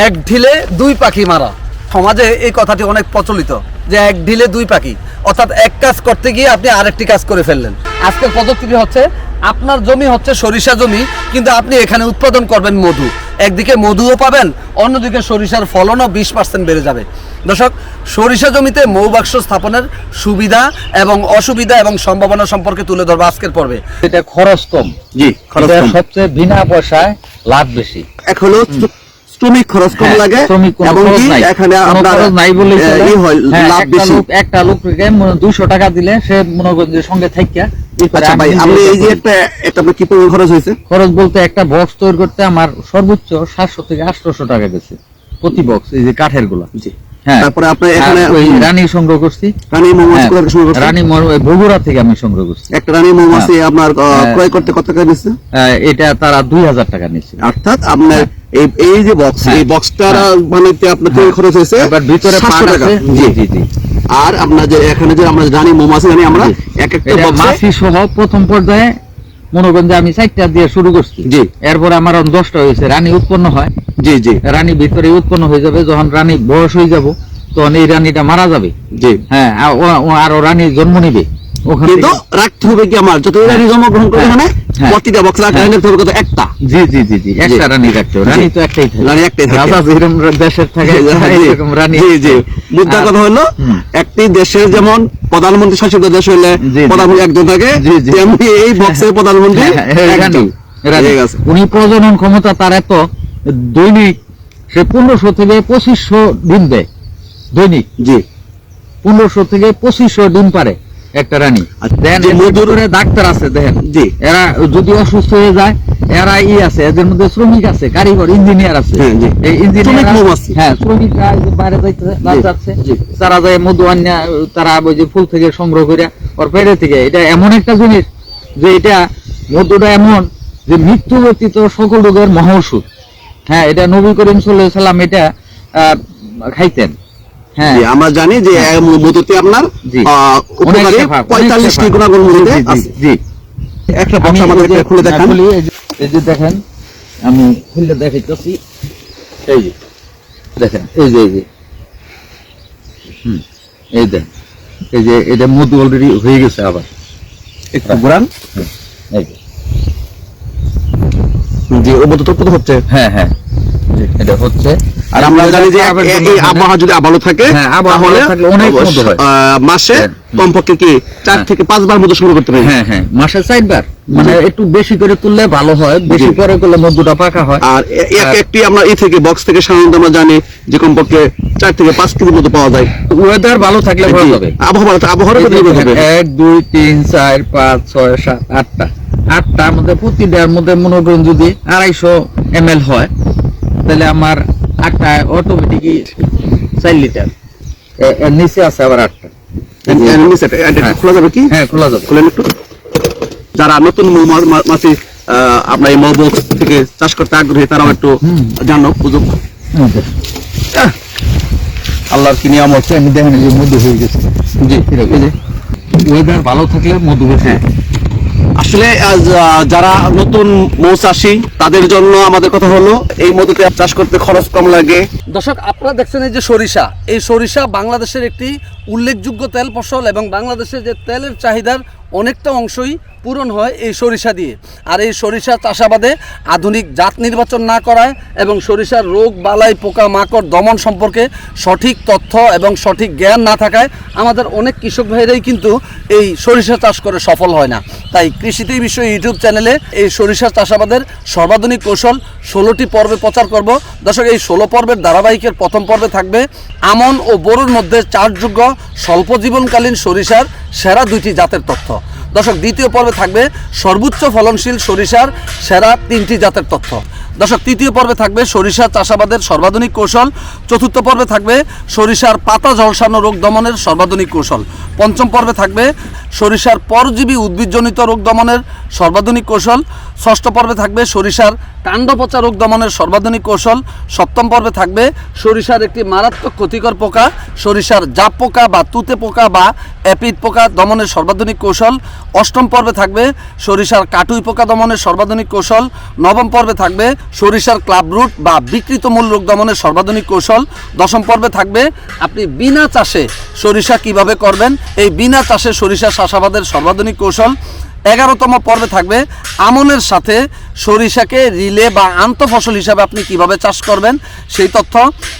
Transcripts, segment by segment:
এক ঢিলে দুই পাখি মারা। সমাজে এই কথাটি অনেক প্রচলিত যে এক ঢিলে দুই পাখি। অর্থাৎ এক কাজ করতে গিয়ে আপনি আরেকটি কাজ করে ফেললেন। আজকের পদ্ধতিটি হচ্ছে আপনার জমি হচ্ছে সরিষা জমি কিন্তু আপনি এখানে উৎপাদন করবেন মধু। একদিকে মধুও পাবেন অন্যদিকে সরিষার ফলনও বিশ পার্সেন্ট বেড়ে যাবে। দর্শক সরিষা জমিতে মৌবাক্স স্থাপনের সুবিধা এবং অসুবিধা এবং সম্ভাবনা সম্পর্কে তুলে ধরবো আজকের পর্বে। এটা খরচ কম। জি খরচ সবচেয়ে বিনা পয়সায় লাভ বেশি। এক হলো শ্রমিক খরচ কম হ্যাঁ, লাগে এবং কি এখানে নাই বলে হয় লাভ একটা বেশি। লোক একটা লোককে দুশো টাকা দিলে সে মনে করেন যে সঙ্গে থাকিয়া আচ্ছা ভাই আপনি এই যে একটা একটা আপনার কি পরিমাণ খরচ হয়েছে? খরচ বলতে একটা বক্স তৈরি করতে আমার সর্বোচ্চ সাতশো থেকে আটশোশো টাকা গেছে। প্রতি বক্স এই যে কাঠেরগুলা। জি। তারপরে আপনি এখানে আর ওই রানী সংগ্রহ করছি। রানী মৌমাছি কোথা থেকে সংগ্রহ করছেন? রানী বগুড়া থেকে আমি সংগ্রহ করছি। একটা রানী মৌমাছি আপনার হ্যাঁ। ক্রয় করতে কত টাকা নিচ্ছে? এটা তারা দুই হাজার টাকা নিচ্ছে। অর্থাৎ আপনার এই এই যে বক্স হ্যাঁ। এই বক্সটার হ্যাঁ। বানাইতে আপনার তৈরি। খরচ হয়েছে? এবার ভিতরে পাট আছে। জি। জি জি আর আপনার যে এখানে যে আমরা রানী মৌমাছি জানি আমরা এক একটা মাছি সহ প্রথম পর্যায়ে মনে করেন যে আমি চারটা দিয়ে শুরু করছি। জি। এরপরে আমার দশটা হয়েছে রানী উৎপন্ন হয়। জি জি। রানী ভিতরে উৎপন্ন হয়ে যাবে যখন রানী বয়স হয়ে যাব তখন এই রানীটা মারা যাবে। জি। হ্যাঁ আর রানী জন্ম নিবে। কিন্তু রাখতে হবে কি আমার? যত রানী জন্মগ্রহণ করে হ্যাঁ। মানে? হ্যাঁ। প্রতিটা বক্স রাখতে হ্যাঁ। হবে কত একটা। জি জি জি জি একটা রানী রাখতে হবে। রানী তো একটাই থাকে। রানী একটাই থাকে। রাজা যেরকম দেশের থাকে জি, এরকম রানী জি জি। মুদ্রা কথা হলো একটি দেশের যেমন প্রধানমন্ত্রী শাসিত দেশ জি। প্রধানমন্ত্রী একজন থাকে। তেমনি এই বক্সের প্রধানমন্ত্রী হ্যাঁ, হ্যাঁ, একজন। ঠিক আছে উনি প্রজনন ক্ষমতা তার এত দৈনিক সে পনেরোশো থেকে পঁচিশশো ডিম দেয় দৈনিক জি পনেরোশো থেকে পঁচিশশো ডিম পারে একটা রানী। আচ্ছা, দেন মধুর- ডাক্তার আছে দেখেন। জি। এরা যদি অসুস্থ হয়ে যায় এরা ই আছে এদের মধ্যে শ্রমিক আছে কারিগর ইঞ্জিনিয়ার আছে। হ্যাঁ, এই ইঞ্জিনিয়ার হ্যাঁ শ্রমিকরা বাইরে যাচ্ছে তারা যায় মধু আনিয়া তারা ওই যে ফুল থেকে সংগ্রহ করে ওর পেটে থেকে। এটা এমন একটা জিনিস যে এটা মধুটা এমন যে মৃত্যু ব্যতীত সকল রোগের মহা ওষুধ। হ্যাঁ এটা নবী করিম সাল্লাহ সাল্লাম এটা আহ, খাইতেন। আমরা জানি যে হ্যাঁ। মধুতে আপনার উপকারী পঁয়তাল্লিশটি গুণাগুণ মধুতে জি, একটা বক্স আমাদের খুলে দেখান। এই যে- দেখেন আমি খুলে দেখাইতেছি। এই যে দেখেন এই যে এই যে। হুম, এই দেখ এই যে এটা মধু অলরেডি হয়ে গেছে আবার। একটু ঘুরান। এই যে। জি ও মধু তো হচ্ছে? হ্যাঁ হ্যাঁ। এটা হচ্ছে। আর আমরা জানি যে এই আবহাওয়া যদি আবারও থাকে হ্যাঁ, তাহলে অনেক হয়। মাসে হ্যাঁ, কমপক্ষে কি চার হ্যাঁ। থেকে পাঁচবার মধু সংগ্রহ করতে পারি? হ্যাঁ হ্যাঁ মাসে চারবার। মানে একটু বেশি করে তুললে ভালো হয় বেশি করে করলে মধুটা পাকা হয়। আর এক একটি আমরা এই থেকে বক্স থেকে সাধারণত আমরা জানি যে কমপক্ষে চার থেকে পাঁচ কেজি মতো পাওয়া যায়। ওয়েদার ভালো থাকলে ভালো হবে। আবহাওয়া আবহাওয়ার করবে এক দুই তিন চার পাঁচ ছয় সাত আটটা। আটটার মধ্যে প্রতিটার মধ্যে মনে করেন যদি আড়াইশো এম হয় তাহলে আমার আটটা অটোমেটিকই চার লিটার এর নিচে আছে আবার আটটা। হ্যাঁ। খোলা যাবে কি? হ্যাঁ খোলা যাবে। খুলেন একটু। যারা নতুন মাছি আপনার এই থেকে চাষ করতে আগ্রহী তারাও একটু। জানুক বুঝুক। আল্লাহর কি নিয়ম হচ্ছে আমি দেখেন যে মধু হয়ে গেছে। জি। ওয়েদার ভালো থাকলে মধু হ্যাঁ। আসলে যারা নতুন মৌচাষী তাদের জন্য আমাদের কথা হলো, এই মধুতে চাষ করতে খরচ কম লাগে। দর্শক, আপনারা দেখছেন এই যে সরিষা। এই সরিষা বাংলাদেশের একটি উল্লেখযোগ্য তেল ফসল এবং বাংলাদেশের যে তেলের চাহিদার অনেকটা অংশই পূরণ হয় এই সরিষা দিয়ে। আর এই সরিষা চাষাবাদে আধুনিক জাত নির্বাচন না করায় এবং সরিষার রোগ, বালাই, পোকা, মাকড়, দমন সম্পর্কে সঠিক তথ্য এবং সঠিক জ্ঞান না থাকায় আমাদের অনেক কৃষক ভাইরাই কিন্তু এই সরিষা চাষ করে সফল হয় না। তাই কৃষিতেই বিষয় ইউটিউব চ্যানেলে এই সরিষা চাষাবাদের সর্বাধুনিক কৌশল ষোলোটি পর্বে প্রচার করব। দর্শক, এই ষোলো পর্বের ধারাবাহিকের প্রথম পর্বে থাকবে আমন ও বড়ুর মধ্যে চার্জযোগ্য স্বল্প জীবনকালীন সরিষার সেরা দুইটি জাতের তথ্য। দর্শক, দ্বিতীয় পর্বে থাকবে সর্বোচ্চ ফলনশীল সরিষার সেরা তিনটি জাতের তথ্য। দর্শক, তৃতীয় পর্বে থাকবে সরিষা চাষাবাদের সর্বাধুনিক কৌশল। চতুর্থ পর্বে থাকবে সরিষার পাতা ঝলসানো রোগ দমনের সর্বাধুনিক কৌশল। পঞ্চম পর্বে থাকবে সরিষার পরজীবী উদ্ভিদজনিত রোগ দমনের সর্বাধুনিক কৌশল। ষষ্ঠ পর্বে থাকবে সরিষার কাণ্ড পচা রোগ দমনের সর্বাধুনিক কৌশল। সপ্তম পর্বে থাকবে সরিষার একটি মারাত্মক ক্ষতিকর পোকা, সরিষার জাপ পোকা বা তুতে পোকা বা অ্যাপিড পোকা দমনের সর্বাধুনিক কৌশল। অষ্টম পর্বে থাকবে সরিষার কাটুই পোকা দমনের সর্বাধুনিক কৌশল। নবম পর্বে থাকবে সরিষার ক্লাব রুট বা বিকৃত মূল রোগ দমনের সর্বাধুনিক কৌশল। দশম পর্বে থাকবে আপনি বিনা চাষে সরিষা কীভাবে করবেন? এই বিনা চাষে সরিষা চাষাবাদের সর্বাধুনিক কৌশল। এগারোতম পর্বে থাকবে আমনের সাথে সরিষাকে রিলে বা আন্ত ফসল হিসাবে আপনি কীভাবে চাষ করবেন সেই তথ্য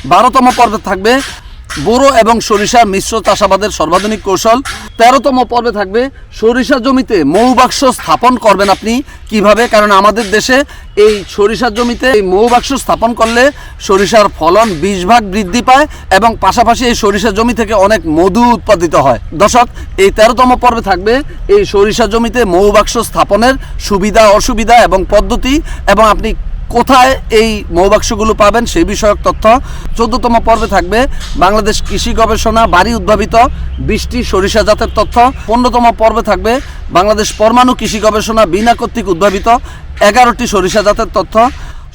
বারোতম পর্বে থাকবে বোরো এবং সরিষা মিশ্র চাষাবাদের সর্বাধুনিক কৌশল। তেরোতম পর্বে থাকবে, সরিষা জমিতে মৌবাক্স স্থাপন করবেন আপনি। কীভাবে? কারণ আমাদের দেশে এই সরিষার জমিতে এই মৌবাক্স স্থাপন করলে সরিষার ফলন বিশ ভাগ বৃদ্ধি পায় এবং পাশাপাশি এই সরিষা জমি থেকে অনেক মধু উৎপাদিত হয়। দর্শক, এই তেরোতম পর্বে থাকবে এই সরিষা জমিতে মৌবাক্স স্থাপনের সুবিধা, অসুবিধা এবং পদ্ধতি এবং আপনি কোথায় এই মৌবাক্সগুলো পাবেন সেই বিষয়ক তথ্য চোদ্দতম পর্বে থাকবে বাংলাদেশ কৃষি গবেষণা বাড়ি উদ্ভাবিত বৃষ্টি সরিষা জাতের তথ্য। পনেরোতম পর্বে থাকবে বাংলাদেশ পরমাণু কৃষি গবেষণা বিনা কর্তৃক উদ্ভাবিত এগারোটি সরিষা জাতের তথ্য।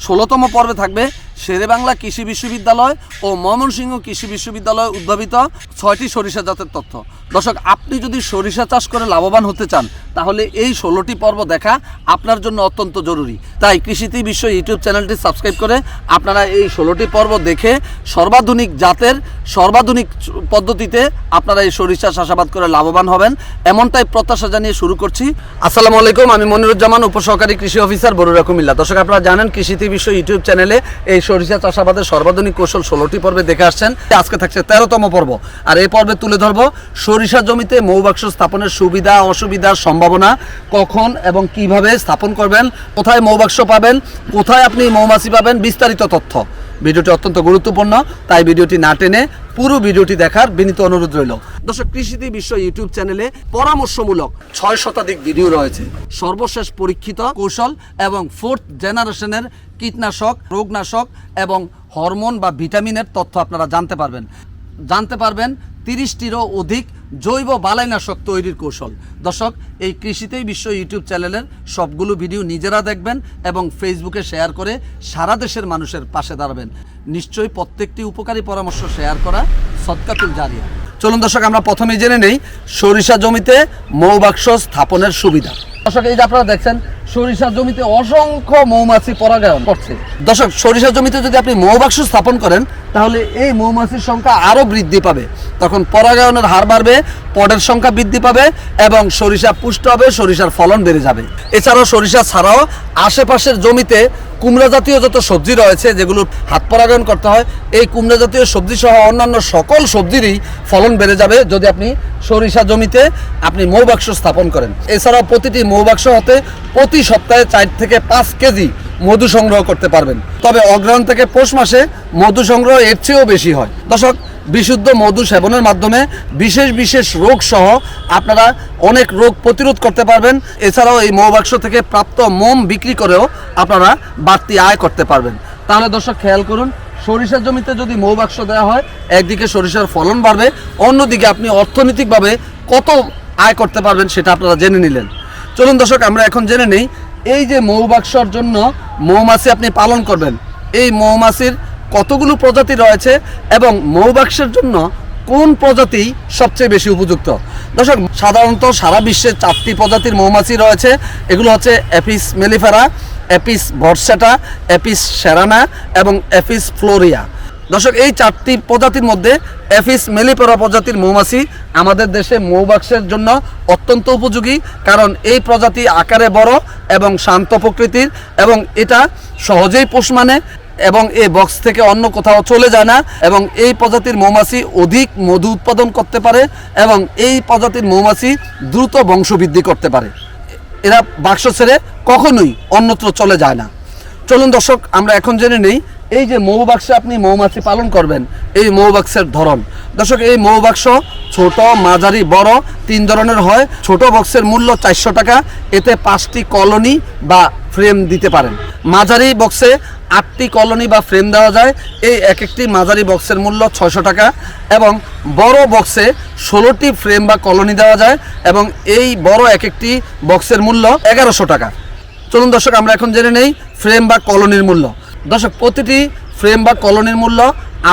ষোলোতম পর্বে থাকবে শেরে বাংলা কৃষি বিশ্ববিদ্যালয় ও ময়মনসিংহ কৃষি বিশ্ববিদ্যালয় উদ্ভাবিত ছয়টি সরিষা জাতের তথ্য। দর্শক, আপনি যদি সরিষা চাষ করে লাভবান হতে চান, তাহলে এই ষোলোটি পর্ব দেখা আপনার জন্য অত্যন্ত জরুরি। তাই কৃষিতি বিশ্ব ইউটিউব চ্যানেলটি সাবস্ক্রাইব করে আপনারা এই ষোলোটি পর্ব দেখে সর্বাধুনিক জাতের, সর্বাধুনিক পদ্ধতিতে আপনারা এই সরিষা চাষাবাদ করে লাভবান হবেন। এমনটাই প্রত্যাশা জানিয়ে শুরু করছি। আসসালামু আলাইকুম, আমি মনিরুজ্জামান, উপসহকারী কৃষি অফিসার বরুরা কুমিল্লা। দর্শক, আপনারা জানেন কৃষিতি বিশ্ব ইউটিউব চ্যানেলে এই সরিষা চাষাবাদের সর্বাধুনিক কৌশল ষোলোটি পর্বে দেখে আসছেন। আজকে থাকছে তেরোতম পর্ব। আর এই পর্বে তুলে ধরবো, সরিষা জমিতে মৌবাক্স স্থাপনের সুবিধা অসুবিধার সম্ভাবনা, কখন এবং কীভাবে স্থাপন করবেন, কোথায় মৌবাক্স পাবেন, কোথায় আপনি মৌমাছি পাবেন, বিস্তারিত তথ্য। ভিডিওটি অত্যন্ত গুরুত্বপূর্ণ, তাই ভিডিওটি না টেনে পুরো ভিডিওটি দেখার বিনীত অনুরোধ রইল। দর্শক কৃষিতে বিশ্ব ইউটিউব চ্যানেলে পরামর্শমূলক ছয় শতাধিক ভিডিও রয়েছে। সর্বশেষ পরীক্ষিত কৌশল এবং ফোর্থ জেনারেশনের কীটনাশক, রোগনাশক এবং হরমোন বা ভিটামিনের তথ্য আপনারা জানতে পারবেন। জানতে পারবেন তিরিশটিরও অধিক জৈব বালাইনাশক তৈরির কৌশল। দর্শক, এই কৃষিতেই বিশ্ব ইউটিউব চ্যানেলের সবগুলো ভিডিও নিজেরা দেখবেন এবং ফেসবুকে শেয়ার করে সারা দেশের মানুষের পাশে দাঁড়াবেন। নিশ্চয়ই প্রত্যেকটি উপকারী পরামর্শ শেয়ার করা সৎকাতুল জারিয়া। চলুন দর্শক, আমরা প্রথমে জেনে নেই, সরিষা জমিতে মৌবাক্স স্থাপনের সুবিধা। দর্শক, এই যে আপনারা দেখছেন সরিষা জমিতে অসংখ্য মৌমাছি পরাগায়ন করছে। দর্শক সরিষা জমিতে যদি আপনি মৌবাক্স স্থাপন করেন তাহলে এই মৌমাছির সংখ্যা আরও বৃদ্ধি পাবে। তখন পরাগায়নের হার বাড়বে পডের সংখ্যা বৃদ্ধি পাবে এবং সরিষা পুষ্ট হবে, সরিষার ফলন বেড়ে যাবে। এছাড়াও সরিষা ছাড়াও আশেপাশের জমিতে কুমড়া জাতীয় যত সবজি রয়েছে, যেগুলো হাত পরাগায়ন করতে হয়, এই কুমড়া জাতীয় সবজি সহ অন্যান্য সকল সবজিরই ফলন বেড়ে যাবে যদি আপনি সরিষা জমিতে আপনি মৌবাক্স স্থাপন করেন। এছাড়াও প্রতিটি মৌবাক্স হতে প্রতি সপ্তাহে চার থেকে পাঁচ কেজি মধু সংগ্রহ করতে পারবেন। তবে অগ্রহণ থেকে পৌষ মাসে মধু সংগ্রহ এর চেয়েও বেশি হয়। দর্শক, বিশুদ্ধ মধু সেবনের মাধ্যমে বিশেষ বিশেষ রোগ সহ আপনারা অনেক রোগ প্রতিরোধ করতে পারবেন। এছাড়াও এই মৌবাক্স থেকে প্রাপ্ত মোম বিক্রি করেও আপনারা বাড়তি আয় করতে পারবেন। তাহলে দর্শক, খেয়াল করুন, সরিষার জমিতে যদি মৌবাক্স দেওয়া হয়, একদিকে সরিষার ফলন বাড়বে, অন্যদিকে আপনি অর্থনৈতিকভাবে কত আয় করতে পারবেন সেটা আপনারা জেনে নিলেন। চলুন দর্শক, আমরা এখন জেনে নেই এই যে মৌবাক্সর জন্য মৌমাছি আপনি পালন করবেন, এই মৌমাছির কতগুলো প্রজাতি রয়েছে এবং মৌবাক্সের জন্য কোন প্রজাতি সবচেয়ে বেশি উপযুক্ত? দর্শক, সাধারণত সারা বিশ্বে চারটি প্রজাতির মৌমাছি রয়েছে। এগুলো হচ্ছে Apis mellifera, Apis dorsata, Apis cerana এবং অ্যাপিস ফ্লোরিয়া। দর্শক, এই চারটি প্রজাতির মধ্যে এফিস মেলিপেরা প্রজাতির মৌমাছি আমাদের দেশে মৌবাক্সের জন্য অত্যন্ত উপযোগী, কারণ এই প্রজাতি আকারে বড় এবং শান্ত প্রকৃতির এবং এটা সহজেই পোষ মানে এবং এই বক্স থেকে অন্য কোথাও চলে যায় না এবং এই প্রজাতির মৌমাছি অধিক মধু উৎপাদন করতে পারে এবং এই প্রজাতির মৌমাছি দ্রুত বংশবৃদ্ধি করতে পারে। এরা বাক্স ছেড়ে কখনোই অন্যত্র চলে যায় না। চলুন দর্শক, আমরা এখন জেনে নেই, এই যে মৌবাক্সে আপনি মৌমাছি পালন করবেন, এই মৌবাক্সের ধরন। দর্শক, এই মৌবাক্স ছোট, মাঝারি, বড়, তিন ধরনের হয়। ছোট বক্সের মূল্য চারশো টাকা, এতে পাঁচটি কলোনি বা ফ্রেম দিতে পারেন। মাঝারি বক্সে আটটি কলোনি বা ফ্রেম দেওয়া যায়। এই এক একটি মাঝারি বক্সের মূল্য ছয়শো টাকা এবং বড় বক্সে ষোলোটি ফ্রেম বা কলোনি দেওয়া যায় এবং এই বড় এক একটি বক্সের মূল্য এগারোশো টাকা। চলুন দর্শক, আমরা এখন জেনে নেই ফ্রেম বা কলোনির মূল্য। দর্শক, প্রতিটি ফ্রেম বা কলোনির মূল্য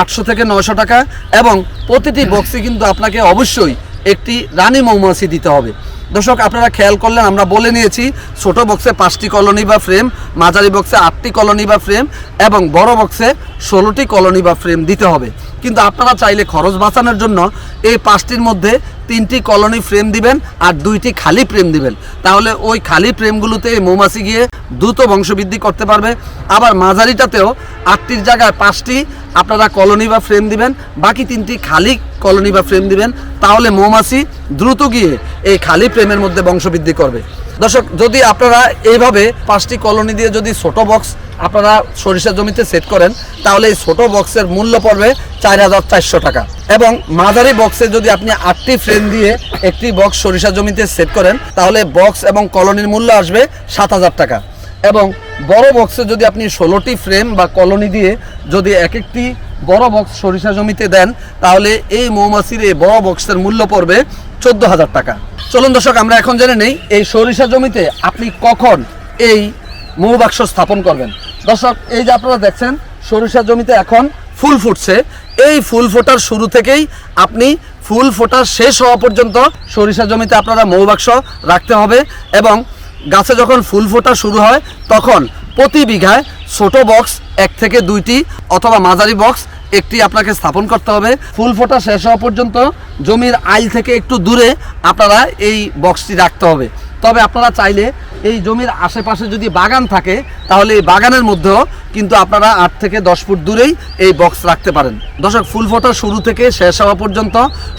আটশো থেকে নশো টাকা এবং প্রতিটি বক্সে কিন্তু আপনাকে অবশ্যই একটি রানী মৌমাছি দিতে হবে। দর্শক, আপনারা খেয়াল করলেন, আমরা বলে নিয়েছি, ছোট বক্সে পাঁচটি কলোনি বা ফ্রেম, মাঝারি বক্সে আটটি কলোনি বা ফ্রেম এবং বড় বক্সে ষোলোটি কলোনি বা ফ্রেম দিতে হবে। কিন্তু আপনারা চাইলে খরচ বাঁচানোর জন্য এই পাঁচটির মধ্যে তিনটি কলোনি ফ্রেম দিবেন আর দুইটি খালি ফ্রেম দিবেন। তাহলে ওই খালি ফ্রেমগুলোতে এই মৌমাছি গিয়ে দ্রুত বংশবৃদ্ধি করতে পারবে। আবার মাঝারিটাতেও আটটির জায়গায় পাঁচটি আপনারা কলোনি বা ফ্রেম দিবেন, বাকি তিনটি খালি কলোনি বা ফ্রেম দিবেন। তাহলে মৌমাছি দ্রুত গিয়ে এই খালি ফ্রেমের মধ্যে বংশবৃদ্ধি করবে। দর্শক, যদি আপনারা এইভাবে পাঁচটি কলোনি দিয়ে যদি ছোট বক্স আপনারা সরিষা জমিতে সেট করেন, তাহলে এই ছোটো বক্সের মূল্য পড়বে চার হাজার চারশো টাকা। এবং মাঝারি বক্সে যদি আপনি আটটি ফ্রেম দিয়ে একটি বক্স সরিষা জমিতে সেট করেন, তাহলে বক্স এবং কলোনির মূল্য আসবে সাত হাজার টাকা। এবং বড় বক্সে যদি আপনি ষোলোটি ফ্রেম বা কলোনি দিয়ে যদি এক একটি বড় বক্স সরিষা জমিতে দেন, তাহলে এই মৌমাছির এই বড় বক্সের মূল্য পড়বে চোদ্দ হাজার টাকা। চলুন দর্শক, আমরা এখন জেনে নেই, এই সরিষা জমিতে আপনি কখন এই মৌবাক্স স্থাপন করবেন। দর্শক, এই যে আপনারা দেখছেন, সরিষা জমিতে এখন ফুল ফুটছে। এই ফুল ফোটার শুরু থেকেই আপনি ফুল ফোটার শেষ হওয়া পর্যন্ত সরিষা জমিতে আপনারা মৌবাক্স রাখতে হবে এবং গাছে যখন ফুল ফোটা শুরু হয়, তখন প্রতি বিঘায় ছোট বক্স এক থেকে দুইটি অথবা মাঝারি বক্স একটি আপনাকে স্থাপন করতে হবে। ফুল ফোটা শেষ হওয়া পর্যন্ত জমির আইল থেকে একটু দূরে আপনারা এই বক্সটি রাখতে হবে। তবে আপনারা চাইলে এই জমির আশেপাশে যদি বাগান থাকে, তাহলে এই বাগানের মধ্যেও কিন্তু আপনারা আট থেকে দশ ফুট দূরেই এই বক্স রাখতে পারেন। দর্শক, ফুল ফোটার শুরু থেকে শেষ হওয়া পর্যন্ত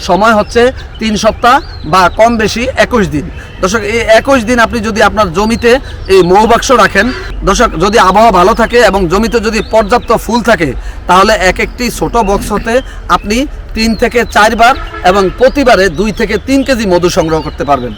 সময় হচ্ছে তিন সপ্তাহ বা কম বেশি একুশ দিন। দর্শক, এই একুশ দিন আপনি যদি আপনার জমিতে এই মৌবাক্স রাখেন, দর্শক, যদি আবহাওয়া ভালো থাকে এবং জমিতে যদি পর্যাপ্ত ফুল থাকে, তাহলে এক একটি ছোট বক্স হতে আপনি তিন থেকে চারবার এবং প্রতিবারে দুই থেকে তিন কেজি মধু সংগ্রহ করতে পারবেন।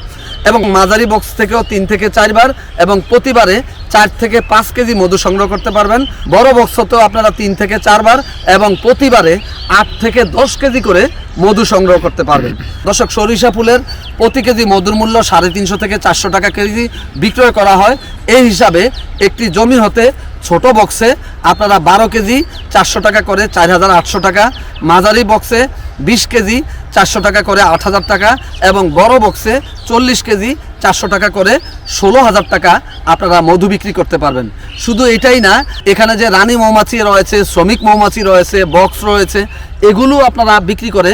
এবং মাঝারি বক্স থেকেও তিন থেকে চারবার এবং প্রতিবারে চার থেকে পাঁচ কেজি মধু সংগ্রহ করতে পারবেন। বড় বক্স হতেও আপনারা তিন থেকে চারবার এবং প্রতিবারে আট থেকে দশ কেজি করে মধু সংগ্রহ করতে পারবেন। দর্শক, সরিষা ফুলের প্রতি কেজি মধুর মূল্য সাড়ে তিনশো থেকে চারশো টাকা কেজি বিক্রয় করা হয়। এই হিসাবে একটি জমি হতে ছোট বক্সে আপনারা বারো কেজি চারশো টাকা করে চার হাজার আটশো টাকা, মাঝারি বক্সে বিশ কেজি চারশো টাকা করে আট হাজার টাকা এবং বড় বক্সে চল্লিশ কেজি চারশো টাকা করে ষোলো হাজার টাকা আপনারা মধু বিক্রি করতে পারবেন। শুধু এটাই না, এখানে যে রানী মৌমাছি রয়েছে, শ্রমিক মৌমাছি রয়েছে বক্স রয়েছে, এগুলো আপনারা বিক্রি করে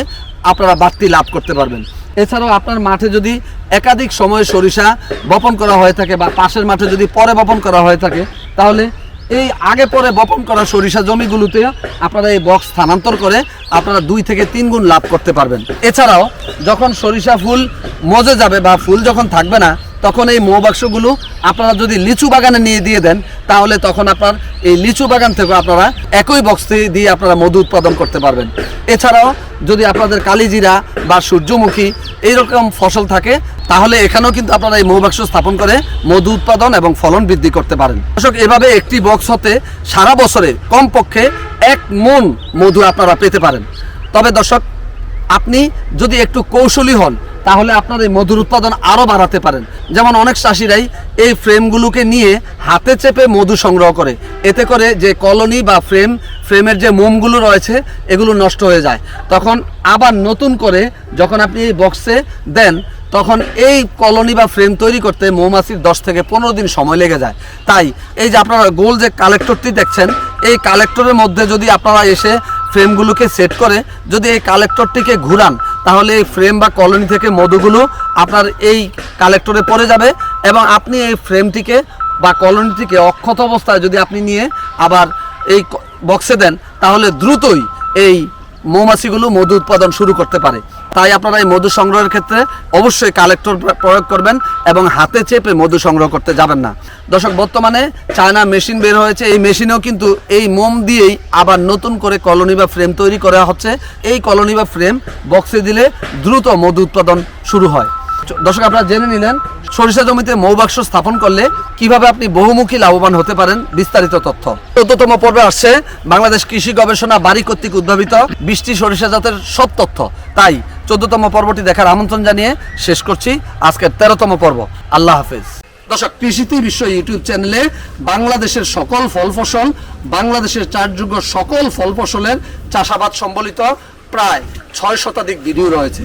আপনারা বাড়তি লাভ করতে পারবেন। এছাড়াও আপনার মাঠে যদি একাধিক সময়ে সরিষা বপন করা হয়ে থাকে বা পাশের মাঠে যদি পরে বপন করা হয়ে থাকে, তাহলে এই আগে পরে বপন করা সরিষা জমিগুলোতে আপনারা এই বক্স স্থানান্তর করে আপনারা দুই থেকে তিন গুণ লাভ করতে পারবেন। এছাড়াও, যখন সরিষা ফুল মজে যাবে বা ফুল যখন থাকবে না তখন এই মৌবাক্সগুলো আপনারা যদি লিচু বাগানে নিয়ে দিয়ে দেন, তাহলে তখন আপনার এই লিচু বাগান থেকে আপনারা একই বক্স দিয়ে আপনারা মধু উৎপাদন করতে পারবেন। এছাড়াও যদি আপনাদের কালিজিরা বা সূর্যমুখী এইরকম ফসল থাকে, তাহলে এখানেও কিন্তু আপনারা এই মৌবাক্স স্থাপন করে মধু উৎপাদন এবং ফলন বৃদ্ধি করতে পারেন। দর্শক, এভাবে একটি বক্স হতে সারা বছরে কমপক্ষে এক মন মধু আপনারা পেতে পারেন। তবে দর্শক, আপনি যদি একটু কৌশলী হন তাহলে আপনার এই মধুর উৎপাদন আরও বাড়াতে পারেন। যেমন অনেক চাষিরাই এই ফ্রেমগুলোকে নিয়ে হাতে চেপে মধু সংগ্রহ করে। এতে করে যে কলোনি বা ফ্রেম, ফ্রেমের যে মোমগুলো রয়েছে, এগুলো নষ্ট হয়ে যায়। তখন আবার নতুন করে যখন আপনি এই বক্সে দেন, তখন এই কলোনি বা ফ্রেম তৈরি করতে মৌমাছির দশ থেকে পনেরো দিন সময় লেগে যায়। তাই এই যে আপনারা গোল যে কালেক্টরটি দেখছেন, এই কালেক্টরের মধ্যে যদি আপনারা এসে ফ্রেমগুলোকে সেট করে যদি এই কালেক্টরটিকে ঘুরান, তাহলে এই ফ্রেম বা কলোনি থেকে মধুগুলো আপনার এই কালেক্টরে পড়ে যাবে এবং আপনি এই ফ্রেমটিকে বা কলোনিটিকে অক্ষত অবস্থায় যদি আপনি নিয়ে আবার এই বক্সে দেন, তাহলে দ্রুতই এই মৌমাছিগুলো মধু উৎপাদন শুরু করতে পারে। তাই আপনারা এই মধু সংগ্রহের ক্ষেত্রে অবশ্যই কালেক্টর প্রয়োগ করবেন এবং হাতে চেপে মধু সংগ্রহ করতে যাবেন না। দর্শক, বর্তমানে চায়না মেশিন বের হয়েছে। এই মেশিনেও কিন্তু এই মোম দিয়েই আবার নতুন করে কলোনি বা ফ্রেম তৈরি করা হচ্ছে। এই কলোনি বা ফ্রেম বক্সে দিলে দ্রুত মধু উৎপাদন শুরু হয়। দর্শক, আপনারা জেনে নিলেন, সরিষা জমিতে মৌবাক্স স্থাপন করলে কীভাবে আপনি বহুমুখী লাভবান হতে পারেন বিস্তারিত তথ্য। চোদ্দতম পর্বে আসছে বাংলাদেশ কৃষি গবেষণা বাড়ি কর্তৃক উদ্ভাবিত বৃষ্টি সরিষা জাতের সব তথ্য। তাই চোদ্দতম পর্বটি দেখার আমন্ত্রণ জানিয়ে শেষ করছি আজকের তেরোতম পর্ব। আল্লাহ হাফেজ। দর্শক, কৃষিতে বিশ্ব ইউটিউব চ্যানেলে বাংলাদেশের সকল ফল ফসল, বাংলাদেশের চারযোগ্য সকল ফল ফসলের চাষাবাদ সম্বলিত প্রায় ছয় শতাধিক ভিডিও রয়েছে।